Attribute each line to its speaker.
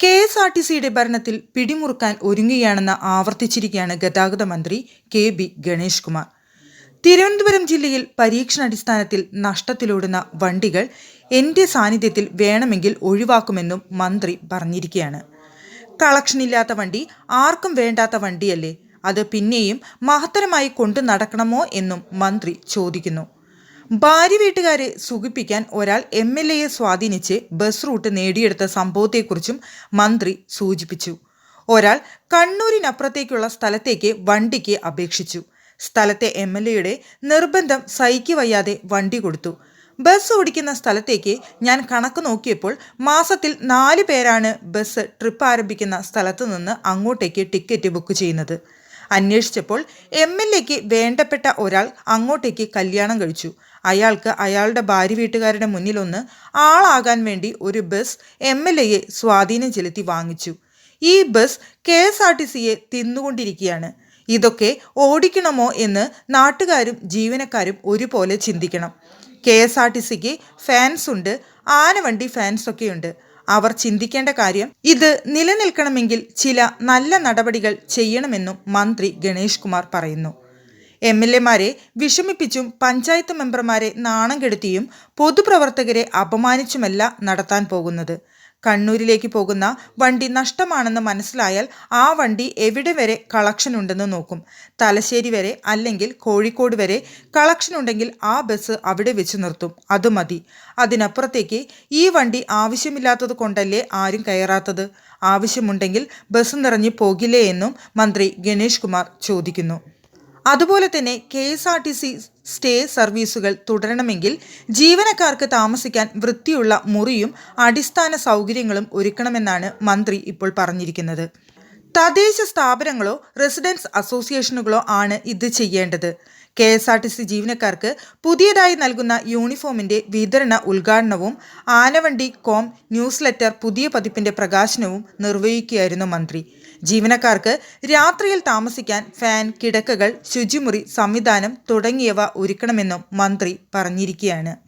Speaker 1: K S R T സിയുടെ ഭരണത്തിൽ പിടിമുറുക്കാൻ ഒരുങ്ങുകയാണെന്ന് ആവർത്തിച്ചിരിക്കുകയാണ് ഗതാഗത മന്ത്രി കെ ബി ഗണേഷ് കുമാർ. തിരുവനന്തപുരം ജില്ലയിൽ പരീക്ഷണാടിസ്ഥാനത്തിൽ നഷ്ടത്തിലോടുന്ന വണ്ടികൾ എന്റെ സാന്നിധ്യത്തിൽ വേണമെങ്കിൽ ഒഴിവാക്കുമെന്നും മന്ത്രി പറഞ്ഞിരിക്കുകയാണ്. കളക്ഷൻ ഇല്ലാത്ത വണ്ടി ആർക്കും വേണ്ടാത്ത വണ്ടിയല്ലേ? അത് പിന്നെയും മഹത്തരമായി കൊണ്ടു നടക്കണമോ എന്നും മന്ത്രി ചോദിക്കുന്നു. ഭാര്യ വീട്ടുകാരെ സുഖിപ്പിക്കാൻ ഒരാൾ എം എൽ എയെ സ്വാധീനിച്ച് ബസ് റൂട്ട് നേടിയെടുത്ത സംഭവത്തെക്കുറിച്ചും മന്ത്രി സൂചിപ്പിച്ചു. ഒരാൾ കണ്ണൂരിനപ്പുറത്തേക്കുള്ള സ്ഥലത്തേക്ക് വണ്ടിക്ക് അപേക്ഷിച്ചു. സ്ഥലത്തെ എം എൽ എയുടെ നിർബന്ധം സഹിക്കു വയ്യാതെ വണ്ടി കൊടുത്തു. ബസ് ഓടിക്കുന്ന സ്ഥലത്തേക്ക് ഞാൻ കണക്ക് നോക്കിയപ്പോൾ മാസത്തിൽ നാല് പേരാണ് ബസ് ട്രിപ്പ് ആരംഭിക്കുന്ന സ്ഥലത്തു നിന്ന് അങ്ങോട്ടേക്ക് ടിക്കറ്റ് ബുക്ക് ചെയ്യുന്നത്. അന്വേഷിച്ചപ്പോൾ എം എൽ എക്ക് വേണ്ടപ്പെട്ട ഒരാൾ അങ്ങോട്ടേക്ക് കല്യാണം കഴിച്ചു. അയാൾക്ക് അയാളുടെ ഭാര്യ വീട്ടുകാരുടെ മുന്നിലൊന്ന് ആളാകാൻ വേണ്ടി ഒരു ബസ് എം എൽ എയെ സ്വാധീനം ചെലുത്തി വാങ്ങിച്ചു. ഈ bus K S R T സിയെ തിന്നുകൊണ്ടിരിക്കുകയാണ്. ഇതൊക്കെ ഓടിക്കണമോ എന്ന് നാട്ടുകാരും ജീവനക്കാരും ഒരുപോലെ ചിന്തിക്കണം. കെ എസ് ആർ ടി സിക്ക് ഫാൻസ് ഉണ്ട് ആനവണ്ടി ഫാൻസ് ഒക്കെയുണ്ട് അവർ ചിന്തിക്കേണ്ട കാര്യം ഇത് നിലനിൽക്കണമെങ്കിൽ ചില നല്ല നടപടികൾ ചെയ്യണമെന്നും മന്ത്രി ഗണേഷ് കുമാർ പറയുന്നു. എം എൽ എമാരെ വിഷമിപ്പിച്ചും പഞ്ചായത്ത് മെമ്പർമാരെ നാണം കെടുത്തിയും പൊതുപ്രവർത്തകരെ അപമാനിച്ചുമല്ല നടത്താൻ പോകുന്നത്. കണ്ണൂരിലേക്ക് പോകുന്ന വണ്ടി നഷ്ടമാണെന്ന് മനസ്സിലായാൽ ആ വണ്ടി എവിടെ വരെ കളക്ഷൻ ഉണ്ടെന്ന് നോക്കും. തലശ്ശേരി വരെ അല്ലെങ്കിൽ കോഴിക്കോട് വരെ കളക്ഷൻ ഉണ്ടെങ്കിൽ ആ ബസ് അവിടെ വെച്ച് നിർത്തും. അത് മതി. അതിനപ്പുറത്തേക്ക് ഈ വണ്ടി ആവശ്യമില്ലാത്തത് കൊണ്ടല്ലേ ആരും കയറാത്തത്? ആവശ്യമുണ്ടെങ്കിൽ ബസ് നിറഞ്ഞു പോകില്ലേ എന്നും മന്ത്രി ഗണേഷ് കുമാർ ചോദിക്കുന്നു. അതുപോലെ തന്നെ K S R T C stay സർവീസുകൾ തുടരണമെങ്കിൽ ജീവനക്കാർക്ക് താമസിക്കാൻ വൃത്തിയുള്ള മുറിയും അടിസ്ഥാന സൗകര്യങ്ങളും ഒരുക്കണമെന്നാണ് മന്ത്രി ഇപ്പോൾ പറഞ്ഞിരിക്കുന്നത്. തദ്ദേശ സ്ഥാപനങ്ങളോ റെസിഡൻസ് അസോസിയേഷനുകളോ ആണ് ഇത് ചെയ്യേണ്ടത്. K S R T C ജീവനക്കാർക്ക് പുതിയതായി നൽകുന്ന യൂണിഫോമിന്റെ വിതരണ ഉദ്ഘാടനവും ആനവണ്ടി കോം ന്യൂസ് ലെറ്റർ പുതിയ പതിപ്പിന്റെ പ്രകാശനവും നിർവഹിക്കുകയായിരുന്നു മന്ത്രി. ജീവനക്കാർക്ക് രാത്രിയിൽ താമസിക്കാൻ ഫാൻ കിടക്കകൾ ശുചിമുറി സംവിധാനം തുടങ്ങിയവ ഒരുക്കണമെന്നും മന്ത്രി പറഞ്ഞിരിക്കുകയാണ്.